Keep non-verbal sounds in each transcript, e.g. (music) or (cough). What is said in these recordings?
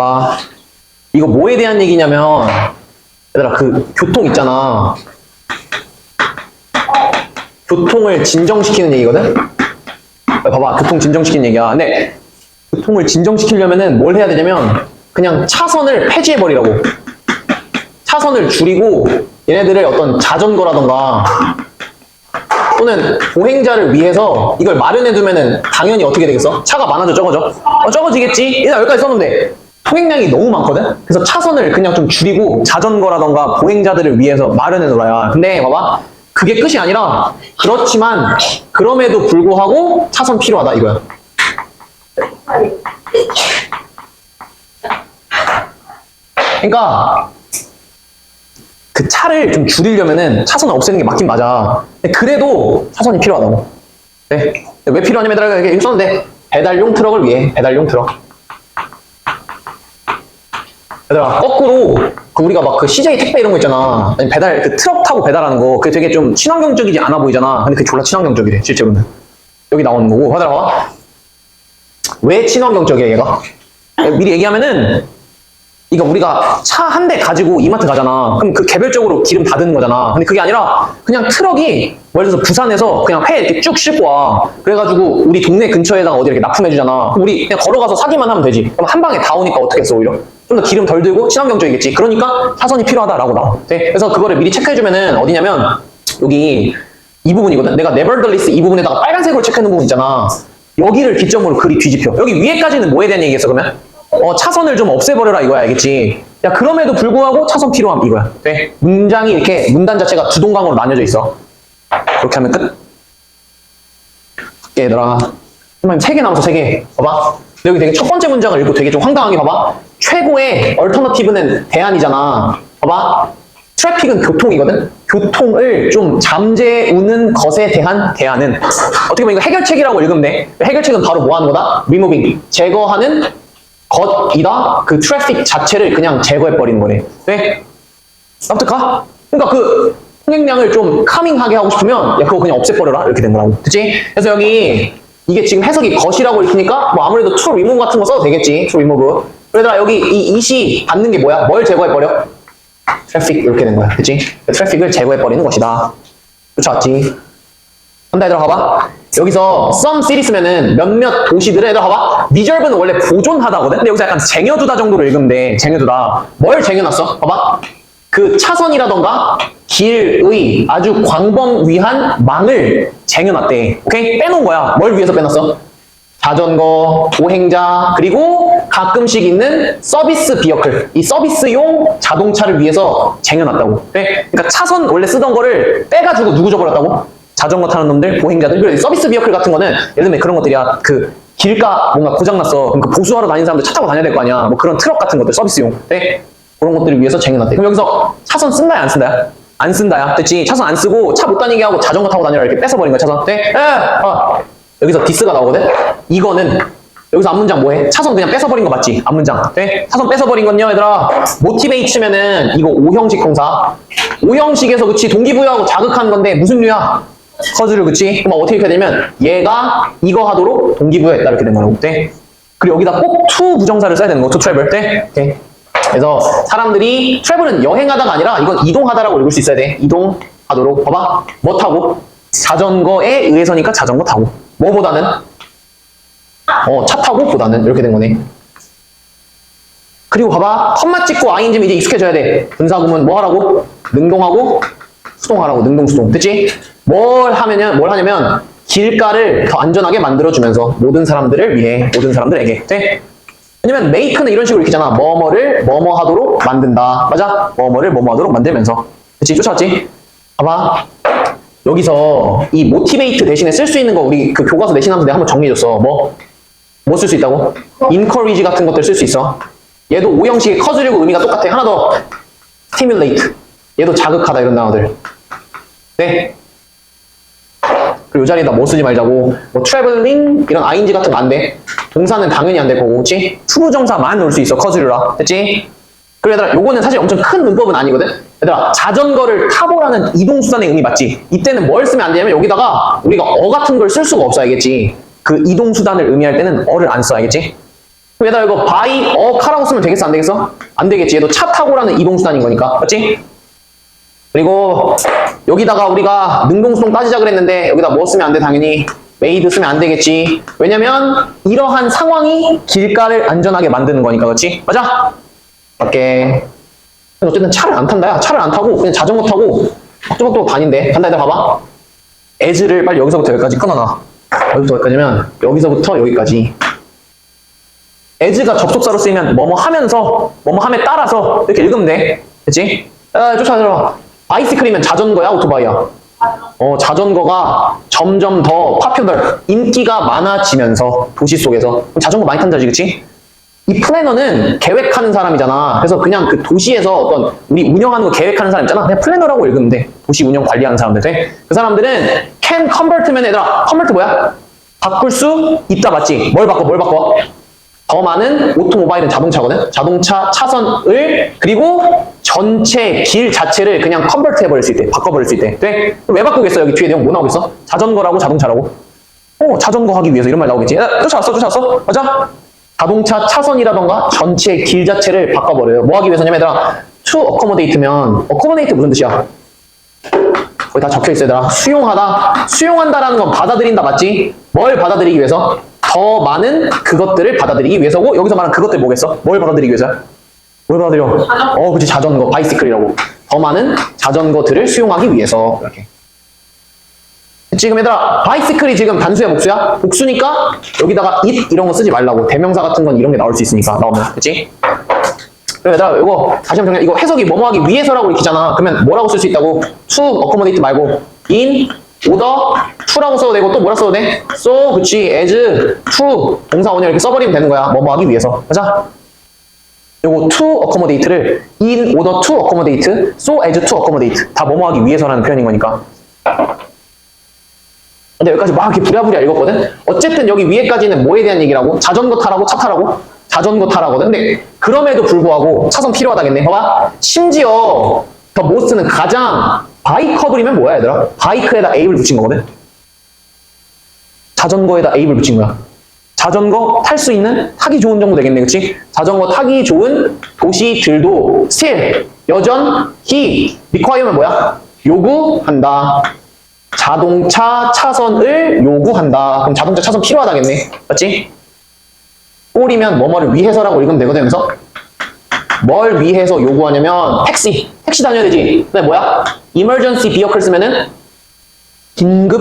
봐봐. 이거 뭐에 대한 얘기냐면, 얘들아, 그 교통 있잖아. 교통을 진정시키는 얘기거든? 봐봐, 교통 진정시키는 얘기야. 근데 교통을 진정시키려면은 뭘 해야 되냐면, 그냥 차선을 폐지해버리라고. 차선을 줄이고, 얘네들을 어떤 자전거라던가, 또는 보행자를 위해서 이걸 마련해두면은 당연히 어떻게 되겠어? 차가 많아져 적어져? 어, 적어지겠지? 일단 여기까지 써놓은데 통행량이 너무 많거든? 그래서 차선을 그냥 좀 줄이고 자전거라던가 보행자들을 위해서 마련해 놓아야 근데 봐봐 그게 끝이 아니라 그렇지만 그럼에도 불구하고 차선 필요하다 이거야 그러니까 그 차를 좀 줄이려면은 차선을 없애는 게 맞긴 맞아. 그래도 차선이 필요하다고. 네. 왜 필요하냐면 얘들아 이렇게 썼는데 배달용 트럭을 위해 배달용 트럭. 얘들아 거꾸로 그 우리가 막 그 CJ 택배 이런 거 있잖아. 아니 배달 그 트럭 타고 배달하는 거 그게 되게 좀 친환경적이지 않아 보이잖아. 근데 그게 졸라 친환경적이래 실제로는. 여기 나오는 거고. 봐. 왜 친환경적이야 얘가? 미리 얘기하면은 이거 우리가 차 한 대 가지고 이마트 가잖아. 그럼 그 개별적으로 기름 다 드는 거잖아. 근데 그게 아니라 그냥 트럭이 예를 들어서 부산에서 그냥 회 이렇게 쭉 싣고 와. 그래가지고 우리 동네 근처에다가 어디 이렇게 납품해주잖아. 우리 그냥 걸어가서 사기만 하면 되지. 그럼 한 방에 다 오니까 어떻게 했어 오히려? 좀 더 기름 덜 들고 친환경적이겠지. 그러니까 차선이 필요하다라고 나와. 네? 그래서 그거를 미리 체크해주면은 어디냐면 여기 이 부분이거든. 내가 nevertheless 이 부분에다가 빨간색으로 체크해놓은 부분 있잖아. 여기를 기점으로 글이 뒤집혀. 여기 위에까지는 뭐에 대한 얘기겠어 그러면? 어, 차선을 좀 없애버려라 이거야, 알겠지? 야, 그럼에도 불구하고 차선 필요함 이거야. 돼? 문장이 이렇게 문단 자체가 두 동강으로 나뉘어져 있어. 그렇게 하면 끝. 할게, 얘들아. 선생님, 세개 남았어, 세 개. 봐봐. 여기 되게 첫 번째 문장을 읽고 되게 좀 황당하게 봐봐. 최고의 얼터너티브는 대안이잖아. 봐봐. 트래픽은 교통이거든? 교통을 좀 잠재우는 것에 대한 대안은 어떻게 보면 이거 해결책이라고 읽으면 돼. 해결책은 바로 뭐 하는 거다? 리무빙. 제거하는 것이다. 그 트래픽 자체를 그냥 제거해버리는 거네. 네? 납득가? 그러니까 그 통행량을 좀 카밍하게 하고 싶으면 야 그거 그냥 없애버려라 이렇게 된 거라고. 그치? 그래서 여기 이게 지금 해석이 것이라고 읽히니까 뭐 아무래도 true remove 같은 거 써도 되겠지. true remove. 그러다 여기 이 이시 받는 게 뭐야? 뭘 제거해버려? 트래픽 이렇게 된 거야. 그치? 트래픽을 제거해버리는 것이다. 그렇지? 한다 얘들아 봐봐. 여기서 some cities면은 몇몇 도시들에 얘들아 봐봐. reserve는 원래 보존하다거든. 근데 여기서 약간 쟁여두다 정도로 읽으면 돼. 쟁여두다. 뭘 쟁여놨어? 봐봐. 그 차선이라던가 길의 아주 광범위한 망을 쟁여놨대. 오케이? 빼놓은 거야. 뭘 위해서 빼놨어? 자전거, 보행자, 그리고 가끔씩 있는 서비스 비어클. 이 서비스용 자동차를 위해서 쟁여놨다고. 네? 그러니까 차선 원래 쓰던 거를 빼가지고 누구 줘버렸다고? 자전거 타는 놈들, 보행자들. 그리고 서비스 비어클 같은 거는 예를 들면 그런 것들이야. 그 길가 뭔가 고장났어. 그럼 그 보수하러 다니는 사람들 차 타고 다녀야 될 거 아니야. 뭐 그런 트럭 같은 것들, 서비스용. 네? 그런 것들을 위해서 쟁여놨대. 그럼 여기서 차선 쓴다야, 안 쓴다야? 안 쓴다야. 됐지? 차선 안 쓰고 차 못 다니게 하고 자전거 타고 다니라 이렇게 뺏어버린 거야, 차선. 네? 에! 어. 여기서 디스가 나오거든? 이거는 여기서 앞문장 뭐해? 차선 그냥 뺏어버린 거 맞지? 앞문장. 네? 차선 뺏어버린 건요, 얘들아. 모티베이트면은 이거 오형식 동사. 오형식에서 그치 동기부여하고 자극하는 건데 무슨 류야? 커즈를 그치? 그럼 어떻게 이렇게 되면 얘가 이거 하도록 동기부여했다 이렇게 된 거라고. 네? 그리고 여기다 꼭 to 부정사를 써야 되는 거. to travel. 네? 오케이. 그래서 사람들이 travel은 여행하다가 아니라 이건 이동하다라고 읽을 수 있어야 돼. 이동하도록. 봐봐. 뭐 타고? 자전거에 의해서니까 자전거 타고. 뭐보다는? 어, 차 타고 보다는 이렇게 된 거네. 그리고 봐봐. 컴마 찍고 아인지면 이제 익숙해져야 돼. 분사구문 뭐 하라고? 능동하고 수동하라고. 능동 수동. 됐지? 뭘 하면은 뭘 하냐면 길가를 더 안전하게 만들어주면서 모든 사람들을 위해 모든 사람들에게. 돼? 왜냐면 make는 이런 식으로 읽히잖아. 뭐뭐를 뭐뭐 하도록 만든다. 맞아? 뭐뭐를 뭐뭐 하도록 만들면서. 그치? 쫓아왔지? 봐봐. 여기서 이 모티베이트 대신에 쓸 수 있는 거 우리 그 교과서 내신하면서 내가 한번 정리해줬어. 뭐? 뭐 쓸 수 있다고? encourage 같은 것들 쓸 수 있어. 얘도 오형식의 커즈리고 의미가 똑같아. 하나 더. stimulate. 얘도 자극하다 이런 단어들. 네. 그리고 이 자리에다 뭐 쓰지 말자고. 뭐 traveling 이런 ing 같은 거 안 돼. 동사는 당연히 안 될 거고, 그치? 투부 정사만 넣을 수 있어. 커즈리라. 됐지? 그리고 얘들아, 요거는 사실 엄청 큰 문법은 아니거든? 얘들아, 자전거를 타보라는 이동수단의 의미 맞지? 이때는 뭘 쓰면 안 되냐면 여기다가 우리가 어 같은 걸 쓸 수가 없어, 알겠지? 그 이동수단을 의미할 때는 어를 안 써, 알겠지? 그럼 얘들아 이거 바이 어 카라고 쓰면 되겠어 안 되겠어? 안 되겠지 얘도 차 타고라는 이동수단인 거니까 맞지? 그리고 여기다가 우리가 능동수동 따지자 그랬는데 여기다 뭐 쓰면 안 돼 당연히 메이드 쓰면 안 되겠지. 왜냐면 이러한 상황이 길가를 안전하게 만드는 거니까 그렇지? 맞아? 오케이 어쨌든 차를 안 탄다 야. 차를 안 타고 그냥 자전거 타고 또박또박 다닌대. 간다 얘들 봐봐. 에즈를 빨리 여기서부터 여기까지 끊어놔. 여기부터 여기까지면 여기서부터 여기까지. 에즈가 접속사로 쓰이면 뭐뭐 하면서 뭐뭐 함에 따라서 이렇게 읽으면 돼. 그치? 아, 쫓아들어 바이시클이면 자전거야 오토바이야? 어 자전거가 점점 더 파퓰러 인기가 많아지면서 도시 속에서 자전거 많이 탄다지 그치? 이 플래너는 계획하는 사람이잖아 그래서 그냥 그 도시에서 어떤 우리 운영하는 거 계획하는 사람 있잖아 그냥 플래너라고 읽으면 돼 도시 운영 관리하는 사람들 돼? 그 사람들은 can convert면 얘들아 convert 뭐야? 바꿀 수 있다 맞지? 뭘 바꿔 뭘 바꿔? 더 많은 오토모바일은 자동차거든. 자동차 차선을 그리고 전체 길 자체를 그냥 컨버트 해버릴 수 있대. 바꿔버릴 수 있대. 돼? 왜 바꾸겠어? 여기 뒤에 내용 뭐 나오겠어? 자전거라고 자동차라고. 어, 자전거 하기 위해서 이런 말 나오겠지. 야, 쫓아왔어, 쫓아왔어. 맞아? 자동차 차선이라던가 전체 길 자체를 바꿔버려요. 뭐 하기 위해서냐면 얘들아 to accommodate면 accommodate 무슨 뜻이야? 거기 다 적혀 있어요, 얘들아. 수용하다. 수용한다라는 건 받아들인다, 맞지? 뭘 받아들이기 위해서? 더 많은 그것들을 받아들이기 위해서고, 여기서 말하는 그것들 뭐겠어? 뭘 받아들이기 위해서? 뭘 받아들여? 어, 그치, 자전거, 바이시클이라고. 더 많은 자전거들을 수용하기 위해서. 이렇게. 지금 얘들아, 바이시클이 지금 단수야, 복수야? 복수니까 여기다가 it 이런 거 쓰지 말라고. 대명사 같은 건 이런 게 나올 수 있으니까, 나오면. 그치? 그럼 얘들아 이거 다시 한번 정리 이거 해석이 뭐뭐 하기 위해서라고 읽히잖아 그러면 뭐라고 쓸 수 있다고 to accommodate 말고 in order to라고 써도 되고 또 뭐라 써도 돼? so 그치 as to 동사 원형 이렇게 써버리면 되는 거야 뭐뭐 하기 위해서 맞아? 요거 to accommodate를 in order to accommodate so as to accommodate 다 뭐뭐 하기 위해서라는 표현인 거니까 근데 여기까지 막 이렇게 부랴부랴 읽었거든? 어쨌든 여기 위에까지는 뭐에 대한 얘기라고? 자전거 타라고? 차 타라고? 자전거 타라거든? 근데 그럼에도 불구하고 차선 필요하다겠네. 봐봐. 심지어 더 모스트는 가장 바이커블이면 뭐야 얘들아? 바이크에다 에입을 붙인 거거든? 자전거에다 에입을 붙인 거야. 자전거 탈 수 있는 타기 좋은 정도 되겠네, 그치? 자전거 타기 좋은 도시들도 still 여전히 require면 뭐야? 요구한다. 자동차 차선을 요구한다. 그럼 자동차 차선 필요하다겠네. 맞지? 꼴이면 뭐뭐를 위해서라고 읽으면 되거든, 여기서. 뭘 위해서 요구하냐면 택시. 택시 다녀야 되지. 근데 뭐야? emergency vehicle 쓰면은 긴급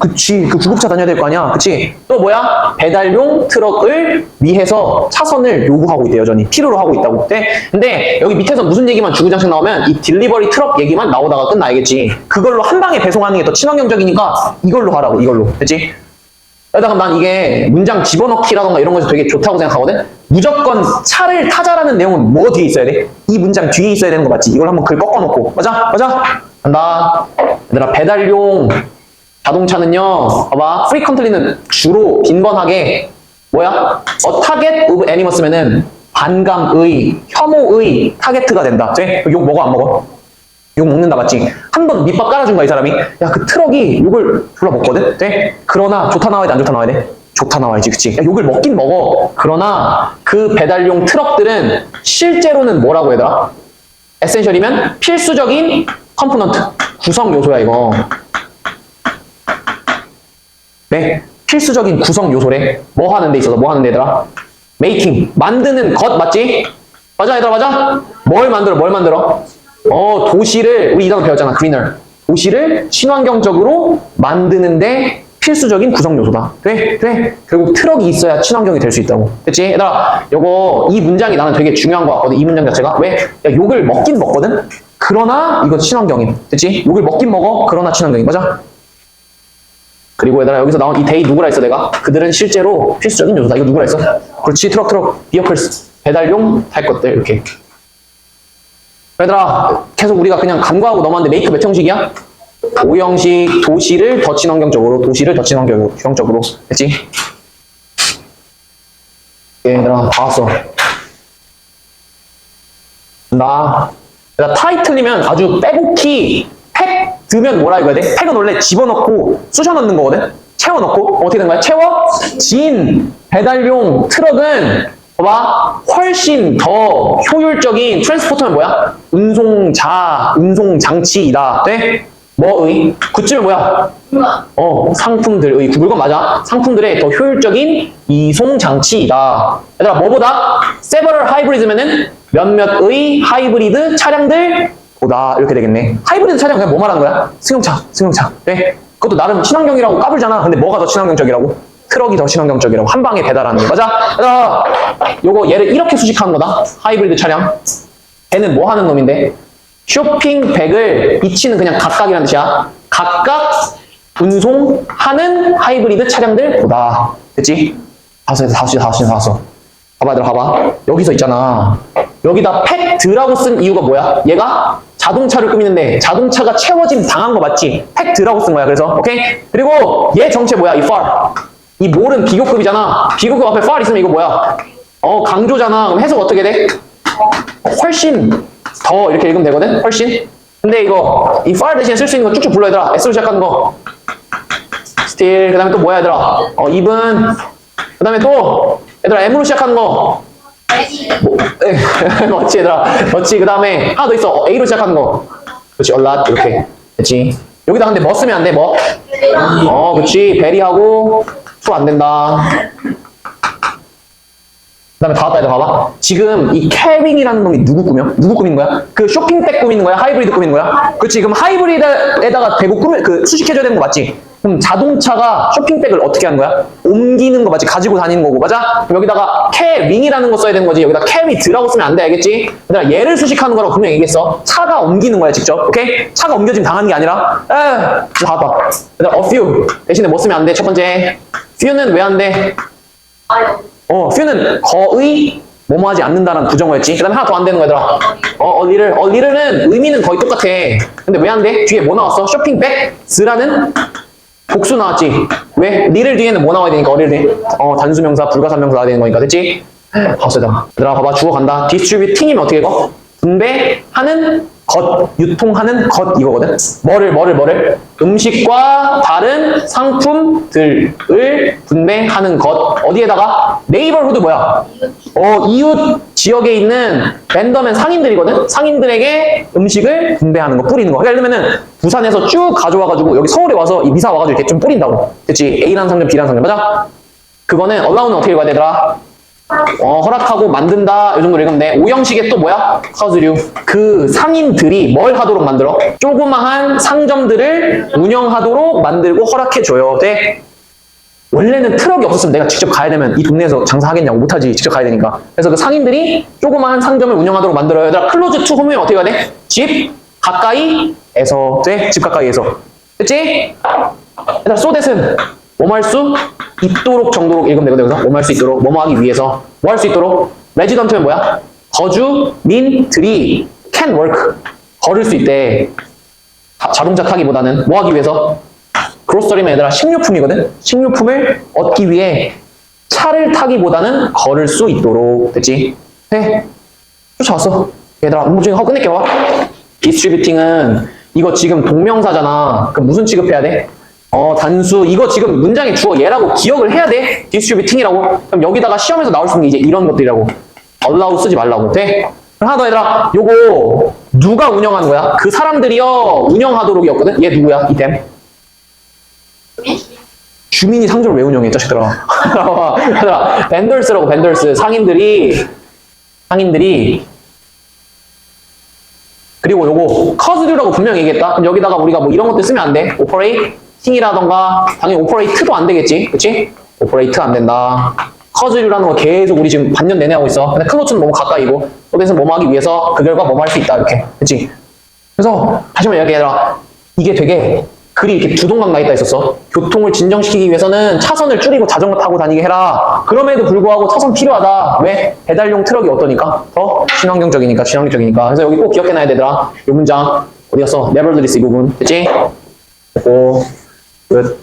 그치. 그 구급차 다녀야 될 거 아니야. 그치? 또 뭐야? 배달용 트럭을 위해서 차선을 요구하고 있대 여전히. 필요로 하고 있다고. 네? 근데 여기 밑에서 무슨 얘기만 주구장창 나오면 이 딜리버리 트럭 얘기만 나오다가 끝나야겠지? 그걸로 한 방에 배송하는 게 더 친환경적이니까 이걸로 하라고 이걸로. 됐지 그러다가 난 이게 문장 집어넣기라던가 이런 것이 되게 좋다고 생각하거든? 무조건 차를 타자라는 내용은 뭐 뒤에 있어야 돼? 이 문장 뒤에 있어야 되는 거 맞지? 이걸 한번 글 꺾어놓고. 맞아? 맞아? 간다. 얘들아 배달용 자동차는요, 봐봐, 프리컨틀리는 주로 빈번하게 뭐야? 어 타겟 오브 애니머 쓰면은 반감의, 혐오의 타겟트가 된다. 돼? 욕 먹어 안 먹어? 욕 먹는다 맞지? 한 번 밑밥 깔아준 거야 이 사람이. 야 그 트럭이 욕을 졸라 먹거든. 돼? 그러나 좋다 나와야 돼 안 좋다 나와야 돼? 좋다 나와야지 그치? 야, 욕을 먹긴 먹어. 그러나 그 배달용 트럭들은 실제로는 뭐라고 되나? 에센셜이면 필수적인 컴포넌트 구성 요소야 이거. 네, 필수적인 구성 요소래. 뭐 하는 데 있어서 뭐 하는 데더라? 메이킹, 만드는 것 맞지? 맞아 얘들아 맞아? 뭘 만들어 뭘 만들어? 어 도시를 우리 이단어 배웠잖아 그리너 도시를 친환경적으로 만드는데 필수적인 구성 요소다. 돼? 돼? 결국 트럭이 있어야 친환경이 될 수 있다고. 됐지? 얘들아, 요거, 이 문장이 나는 되게 중요한 것 같거든. 이 문장 자체가. 왜? 야, 욕을 먹긴 먹거든? 그러나 이거 친환경임. 됐지? 욕을 먹긴 먹어. 그러나 친환경임. 맞아? 그리고 얘들아 여기서 나온 이 데이 누구라 했어 내가? 그들은 실제로 필수적인 요소다. 이거 누구라 했어? 그렇지 트럭 트럭 비어클스 배달용 할 것들 이렇게. 얘들아 계속 우리가 그냥 간과하고 넘어왔는데 메이크 몇 형식이야? 도형식 도시를 더 친환경적으로 도시를 더 친환경적으로 됐지? 예, 얘들아 다 왔어. 나 얘들아 타이틀이면 아주 빼곡히 팩 드면 뭐라 읽어야 돼? 팩은 원래 집어넣고 쑤셔 넣는 거거든? 채워넣고 어떻게 된 거야? 채워 진 배달용 트럭은 봐봐 훨씬 더 효율적인 트랜스포터는 뭐야? 운송자, 운송장치이다 돼? 뭐의? 굿즈면 뭐야? 어, 상품들의, 물건 맞아. 상품들의 더 효율적인 이송 장치이다. 얘들아, 뭐보다? several hybrid면은 몇몇의 하이브리드 차량들 보다. 이렇게 되겠네. 하이브리드 차량 그냥 뭐 말하는 거야? 승용차, 승용차. 네. 그것도 나름 친환경이라고 까불잖아. 근데 뭐가 더 친환경적이라고? 트럭이 더 친환경적이라고. 한 방에 배달하는 게. 맞아? 얘들아, 요거 얘를 이렇게 수식하는 거다. 하이브리드 차량. 걔는 뭐 하는 놈인데? 쇼핑백을 이치는 그냥 각각이라는 뜻이야. 각각 운송하는 하이브리드 차량들 보다. 됐지? 다섯, 다섯, 다섯, 다섯. 봐봐, 얘들아, 봐봐. 여기서 있잖아. 여기다 팩드라고 쓴 이유가 뭐야? 얘가 자동차를 꾸미는데 자동차가 채워짐 당한 거 맞지? 팩드라고 쓴 거야. 그래서, 오케이? 그리고 얘 정체 뭐야? 이 far. 이 몰은 비교급이잖아. 비교급 앞에 far 있으면 이거 뭐야? 어, 강조잖아. 그럼 해석 어떻게 돼? 훨씬 더 이렇게 읽으면 되거든? 훨씬. 근데 이거 이 far 대신에 쓸 수 있는 거 쭉쭉 불러 얘들아. S로 시작하는 거. still 그 다음에 또 뭐야 얘들아? 어 even 그 다음에 또 얘들아 M으로 시작하는 거. (laughs) 뭐, 에, 멋지 얘들아. 멋지 그 다음에 하나 더 있어. 어, A로 시작하는 거. 그렇지 a lot 이렇게. 됐지? 여기다 근데 뭐 쓰면 안 돼? 뭐? 어 그렇지. 베리하고 투 안 된다. 그 다음에 다 왔다 얘들 봐봐. 지금 이 캐빈이라는 놈이 누구 꾸며? 누구 꾸미는 거야? 그 쇼핑백 꾸미는 거야? 하이브리드 꾸미는 거야? 그치 그럼 하이브리드에다가 대고 꾸미, 그 수식해줘야 되는 거 맞지? 그럼 자동차가 쇼핑백을 어떻게 하는 거야? 옮기는 거 맞지? 가지고 다니는 거고 맞아? 그럼 여기다가 캐링이라는 거 써야 되는 거지 여기다 캐리드라고 쓰면 안 돼 알겠지? 얘들아 얘를 수식하는 거라고 분명히 얘기했어 차가 옮기는 거야 직접 오케이? 차가 옮겨지면 당하는 게 아니라 에 봐봐 얘들아 a few 대신에 뭐 쓰면 안 돼? 첫 번째 few는 왜 안 돼? 어, few는 거의 뭐뭐 하지 않는다는 부정어였지. 그 다음에 하나 더 안 되는 거야, 얘들아. 어, 어, 리를. 어, 의미는 거의 똑같아. 근데 왜 안 돼? 뒤에 뭐 나왔어? 쇼핑백스라는 복수 나왔지. 왜? 리를 뒤에는 뭐 나와야 되니까, 어릴 때. 어, 단수명사, 불가산명사 나와야 되는 거니까, 됐지? 봤어다. 얘들아, 봐봐. 주어 간다. distributing이면 어떻게 읽어? 분배하는 것, 유통하는 것 이거거든. 뭐를 뭐를 뭐를 음식과 다른 상품들을 분배하는 것 어디에다가 네이버후드 뭐야? 어 이웃 지역에 있는 랜덤앤 상인들이거든. 상인들에게 음식을 분배하는 거 뿌리는 거. 그러니까 예를 들면은 부산에서 쭉 가져와가지고 여기 서울에 와서 이 미사 와가지고 이렇게 좀 뿌린다고. 됐지? A라는 상점, B라는 상점 맞아? 그거는 allow는 어떻게 읽어야 되더라? 어, 허락하고 만든다. 이 정도로 읽으면 돼. 오형식의 또 뭐야? 커즈류. 그 상인들이 뭘 하도록 만들어? 조그마한 상점들을 운영하도록 만들고 허락해줘요. 돼? 원래는 트럭이 없었으면 내가 직접 가야 되면 이 동네에서 장사하겠냐고 못하지. 직접 가야 되니까. 그래서 그 상인들이 조그마한 상점을 운영하도록 만들어요. 얘들아, 클로즈 투 홈이면 어떻게 해야 돼? 집 가까이에서. 돼? 집 가까이에서. 됐지? 얘들아, 소댓은 뭐뭐 할수 있도록 정도로 읽으면 되거든. 여기서 뭐뭐 할 수 있도록, 뭐뭐 하기 위해서. 뭐 할 수 있도록? 레지던트는 뭐야? 거주 민 들이 can work. 걸을 수 있대. 자- 자동차 타기보다는 뭐 하기 위해서? 그로서리면 얘들아 식료품이거든? 식료품을 얻기 위해 차를 타기보다는 걸을 수 있도록. 됐지? 네. 쫓아왔어. 얘들아, 공부 중에 하고 끝낼게 봐. 디스트리뷰팅은 이거 지금 동명사잖아. 그럼 무슨 취급해야 돼? 어, 단수. 이거 지금 문장의 주어 얘라고 기억을 해야 돼. 디스트리뷰팅이라고. 그럼 여기다가 시험에서 나올 수 있는 게 이제 이런 것들이라고. allow 쓰지 말라고. 돼? 하나 더 얘들아. 요거 누가 운영하는 거야? 그 사람들이요. 운영하도록이었거든? 얘 누구야? 이템. 주민이 상점을 왜 운영해, 이 자식들아. (laughs) 얘들아, 벤더스라고 벤더스. 상인들이, 상인들이 그리고 요거 커즈류라고 분명히 얘기했다. 그럼 여기다가 우리가 뭐 이런 것들 쓰면 안 돼. 오퍼레이 팅이라던가 당연히 오퍼레이트도 안 되겠지. 그치? 오퍼레이트 안 된다. 커즈류라는 거 계속 우리 지금 반년 내내 하고 있어. 근데 클로츠는 너무 가까이고 소댓은 뭐뭐 하기 위해서 그 결과 뭐뭐 할 수 있다. 이렇게. 그치? 그래서 다시 한번 얘기해라. 이게 되게 글이 이렇게 두 동강 나 있다 있었어. 교통을 진정시키기 위해서는 차선을 줄이고 자전거 타고 다니게 해라. 그럼에도 불구하고 차선 필요하다. 왜? 배달용 트럭이 어떠니까? 더 친환경적이니까, 친환경적이니까. 그래서 여기 꼭 기억해놔야 되더라. 이 문장. 어디였어? nevertheless 이 부분. 됐지? 됐고. 끝.